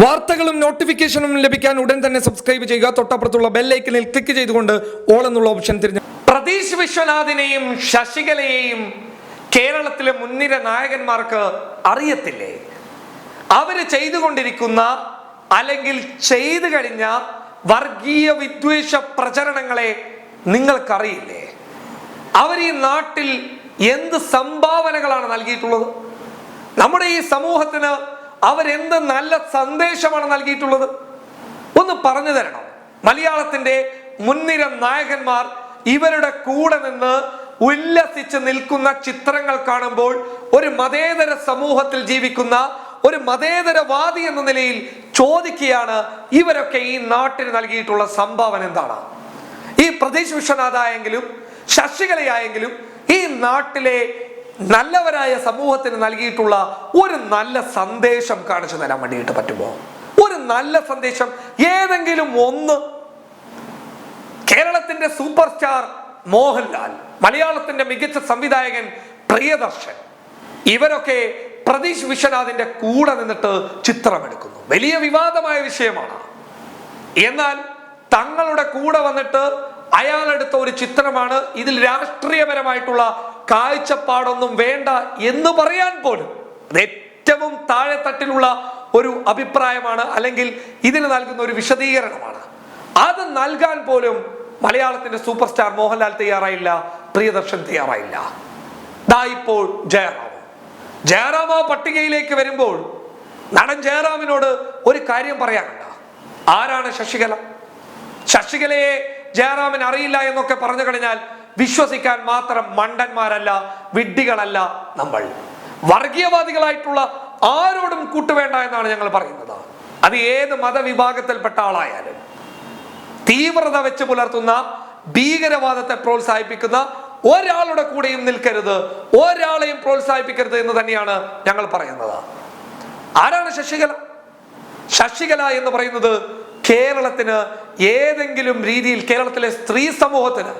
വാർത്തകളും നോട്ടിഫിക്കേഷനും ലഭിക്കാൻ ഉടൻ തന്നെ സബ്സ്ക്രൈബ് ചെയ്യുക. തൊട്ടപ്പുറത്തുള്ള ബെല്ലൈക്കനിൽ ക്ലിക്ക് ചെയ്തുകൊണ്ട് ഓൾ എന്നുള്ള ഓപ്ഷൻ തിരിഞ്ഞു പ്രതീഷ് വിശ്വനാഥിനെയും ശശികലയെയും കേരളത്തിലെ മുൻനിര നായകന്മാർക്ക് അറിയത്തില്ലേ? അവർ ചെയ്തുകൊണ്ടിരിക്കുന്ന അല്ലെങ്കിൽ ചെയ്തു കഴിഞ്ഞ വർഗീയ വിദ്വേഷ പ്രചരണങ്ങളെ നിങ്ങൾക്കറിയില്ലേ? അവർ ഈ നാട്ടിൽ എന്ത് സംഭാവനകളാണ് നൽകിയിട്ടുള്ളത്? നമ്മുടെ ഈ സമൂഹത്തിന് അവരെന്ത് നല്ല സന്ദേശമാണ് നൽകിയിട്ടുള്ളത്? ഒന്ന് പറഞ്ഞു തരണം. മലയാളത്തിന്റെ മുൻനിര നായകന്മാർ ഇവരുടെ കൂടെ നിന്ന് ഉല്ലസിച്ച് നിൽക്കുന്ന ചിത്രങ്ങൾ കാണുമ്പോൾ ഒരു മതേതര സമൂഹത്തിൽ ജീവിക്കുന്ന ഒരു മതേതരവാദി എന്ന നിലയിൽ ചോദിക്കുകയാണ് ഇവരൊക്കെ ഈ നാട്ടിന് നൽകിയിട്ടുള്ള സംഭാവന എന്താണ്? ഈ പ്രതീഷ് വിശ്വനാഥായെങ്കിലും ശശികലയായെങ്കിലും ഈ നാട്ടിലെ നല്ലവരായ സമൂഹത്തിന് നൽകിയിട്ടുള്ള ഒരു നല്ല സന്ദേശം കാണിച്ചു തരാൻ വേണ്ടിയിട്ട് പറ്റുമോ? ഒരു നല്ല സന്ദേശം ഏതെങ്കിലും ഒന്ന്. കേരളത്തിന്റെ സൂപ്പർ സ്റ്റാർ മോഹൻലാൽ മലയാളത്തിന്റെ മികച്ച സംവിധായകൻ പ്രിയദർശൻ ഇവരൊക്കെ പ്രതീഷ് വിശ്വനാഥിന്റെ കൂടെ നിന്നിട്ട് ചിത്രമെടുക്കുന്നു. വലിയ വിവാദമായ വിഷയമാണ്. എന്നാൽ തങ്ങളുടെ കൂടെ വന്നിട്ട് അയാളെടുത്ത ഒരു ചിത്രമാണ്. ഇതിൽ രാഷ്ട്രീയപരമായിട്ടുള്ള കാഴ്ചപ്പാടൊന്നും വേണ്ട എന്ന് പറയാൻ പോലും അത് ഏറ്റവും താഴെത്തട്ടിലുള്ള ഒരു അഭിപ്രായമാണ് അല്ലെങ്കിൽ ഇതിന് നൽകുന്ന ഒരു വിശദീകരണമാണ്. അത് നൽകാൻ പോലും മലയാളത്തിന്റെ സൂപ്പർ സ്റ്റാർ മോഹൻലാൽ തയ്യാറായില്ല പ്രിയദർശൻ തയ്യാറായില്ല. ഇപ്പോൾ ജയറാം. ജയറാം ആ പട്ടികയിലേക്ക് വരുമ്പോൾ നടൻ ജയറാമിനോട് ഒരു കാര്യം പറയാനുണ്ട്. ആരാണ് ശശികല? ശശികലയെ ജയറാമിന് അറിയില്ല എന്നൊക്കെ പറഞ്ഞു കഴിഞ്ഞാൽ വിശ്വസിക്കാൻ മാത്രം മണ്ടന്മാരല്ല വിഡ്ഢികളല്ല നമ്മൾ. വർഗീയവാദികളായിട്ടുള്ള ആരോടും കൂട്ടുവേണ്ട എന്നാണ് ഞങ്ങൾ പറയുന്നത്. അത് ഏത് മതവിഭാഗത്തിൽപ്പെട്ട ആളായാലും. തീവ്രത വെച്ച് പുലർത്തുന്ന ഭീകരവാദത്തെ പ്രോത്സാഹിപ്പിക്കുന്ന ഒരാളുടെ കൂടെയും നിൽക്കരുത് ഒരാളെയും പ്രോത്സാഹിപ്പിക്കരുത് എന്ന് തന്നെയാണ് ഞങ്ങൾ പറയുന്നത്. ആരാണ് ശശികല? ശശികല എന്ന് പറയുന്നത് കേരളത്തിന് ഏതെങ്കിലും രീതിയിൽ കേരളത്തിലെ സ്ത്രീ സമൂഹത്തിന്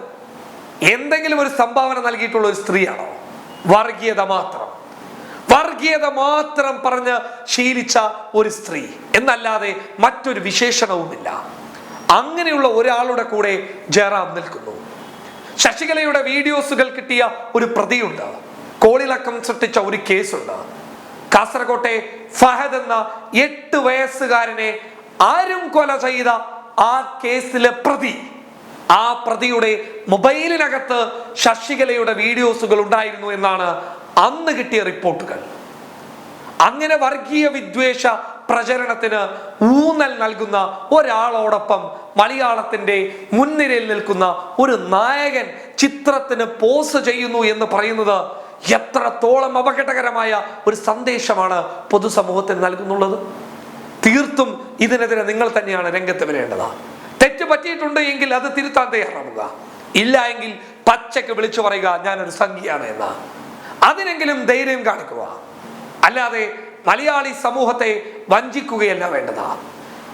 എന്തെങ്കിലും ഒരു സംഭാവന നൽകിയിട്ടുള്ള ഒരു സ്ത്രീയാണോ? വർഗീയത മാത്രം. വർഗീയത മാത്രം പറഞ്ഞ് ശീലിച്ച ഒരു സ്ത്രീ എന്നല്ലാതെ മറ്റൊരു വിശേഷണവുമില്ല. അങ്ങനെയുള്ള ഒരാളുടെ കൂടെ ജയറാം നിൽക്കുന്നു. ശശികലയുടെ വീഡിയോസുകൾ കിട്ടിയ ഒരു പ്രതിയുണ്ട്. കോളിളക്കം സൃഷ്ടിച്ച ഒരു കേസുണ്ട്. കാസർകോട്ടെ ഫഹദ് എന്ന എട്ട് വയസ്സുകാരനെ ആരും കൊല ചെയ്ത ആ കേസിലെ പ്രതി ആ പ്രതിയുടെ മൊബൈലിനകത്ത് ശശികലയുടെ വീഡിയോസുകൾ ഉണ്ടായിരുന്നു എന്നാണ് അന്ന് കിട്ടിയ റിപ്പോർട്ടുകൾ. അങ്ങനെ വർഗീയ വിദ്വേഷ പ്രചരണത്തിന് ഊന്നൽ നൽകുന്ന ഒരാളോടൊപ്പം മലയാളത്തിന്റെ മുൻനിരയിൽ നിൽക്കുന്ന ഒരു നായകൻ ചിത്രത്തിന് പോസ് ചെയ്യുന്നു എന്ന് പറയുന്നത് എത്രത്തോളം അപകടകരമായ ഒരു സന്ദേശമാണ് പൊതുസമൂഹത്തിന് നൽകുന്നുള്ളത്. തീർത്തും ഇതിനെതിരെ നിങ്ങൾ തന്നെയാണ് രംഗത്ത് വരേണ്ടത്. തെറ്റ് പറ്റിയിട്ടുണ്ട് എങ്കിൽ അത് തിരുത്താൻ തയ്യാറാവുക ഇല്ല എങ്കിൽ പച്ചക്ക് വിളിച്ചു പറയുക ഞാനൊരു സംഖ്യയാണ് എന്ന. അതിനെങ്കിലും ധൈര്യം കാണിക്കുക. അല്ലാതെ മലയാളി സമൂഹത്തെ വഞ്ചിക്കുകയല്ല വേണ്ടത്.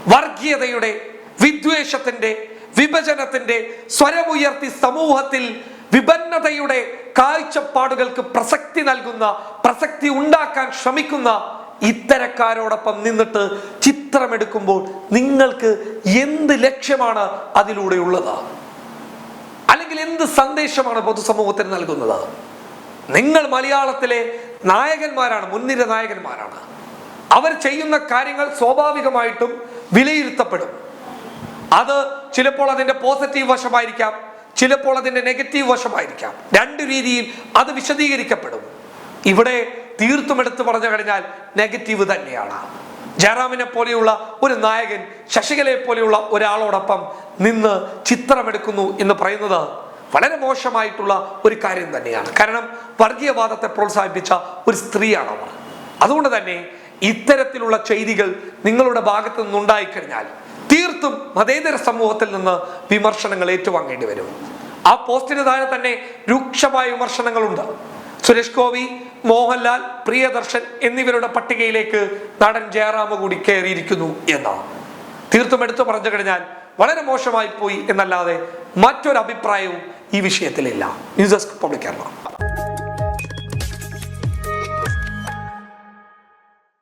വർഗീയതയുടെ വിദ്വേഷത്തിന്റെ വിഭജനത്തിന്റെ സ്വരമുയർത്തി സമൂഹത്തിൽ വിപന്നതയുടെ കാഴ്ചപ്പാടുകൾക്ക് പ്രസക്തി നൽകുന്ന പ്രസക്തി ഉണ്ടാക്കാൻ ശ്രമിക്കുന്ന ഇത്തരക്കാരോടൊപ്പം നിന്നിട്ട് ചിത്രമെടുക്കുമ്പോൾ നിങ്ങൾക്ക് എന്ത് ലക്ഷ്യമാണ് അതിലൂടെ ഉള്ളത് അല്ലെങ്കിൽ എന്ത് സന്ദേശമാണ് പൊതുസമൂഹത്തിന് നൽകുന്നത്? നിങ്ങൾ മലയാളത്തിലെ നായകന്മാരാണ് മുൻനിര നായകന്മാരാണ്. അവർ ചെയ്യുന്ന കാര്യങ്ങൾ സ്വാഭാവികമായിട്ടും വിലയിരുത്തപ്പെടും. അത് ചിലപ്പോൾ അതിന്റെ പോസിറ്റീവ് വശമായിരിക്കാം ചിലപ്പോൾ അതിന്റെ നെഗറ്റീവ് വശമായിരിക്കാം. രണ്ട് രീതിയിൽ അത് വിശദീകരിക്കപ്പെടും. ഇവിടെ തീർത്തും എടുത്തു പറഞ്ഞു കഴിഞ്ഞാൽ നെഗറ്റീവ് തന്നെയാണ്. ജയറാമിനെ പോലെയുള്ള ഒരു നായകൻ ശശികലയെ പോലെയുള്ള ഒരാളോടൊപ്പം നിന്ന് ചിത്രമെടുക്കുന്നു എന്ന് പറയുന്നത് വളരെ മോശമായിട്ടുള്ള ഒരു കാര്യം തന്നെയാണ്. കാരണം വർഗീയവാദത്തെ പ്രോത്സാഹിപ്പിച്ച ഒരു സ്ത്രീയാണ് അവർ. അതുകൊണ്ട് തന്നെ ഇത്തരത്തിലുള്ള ചെയ്തികൾ നിങ്ങളുടെ ഭാഗത്ത് നിന്നുണ്ടായിക്കഴിഞ്ഞാൽ തീർത്തും മതേതര സമൂഹത്തിൽ നിന്ന് വിമർശനങ്ങൾ ഏറ്റുവാങ്ങേണ്ടി വരും. ആ പോസ്റ്റിന് താഴെ തന്നെ രൂക്ഷമായ വിമർശനങ്ങളുണ്ട്. സുരേഷ് ഗോപി മോഹൻലാൽ പ്രിയദർശൻ എന്നിവരുടെ പട്ടികയിലേക്ക് നടൻ ജയറാമ കൂടി കയറിയിരിക്കുന്നു എന്നാണ്. തീർത്തും എടുത്തു പറഞ്ഞു കഴിഞ്ഞാൽ വളരെ മോശമായി പോയി എന്നല്ലാതെ മറ്റൊരു അഭിപ്രായവും ഈ വിഷയത്തിലില്ല. News desk public Kerala.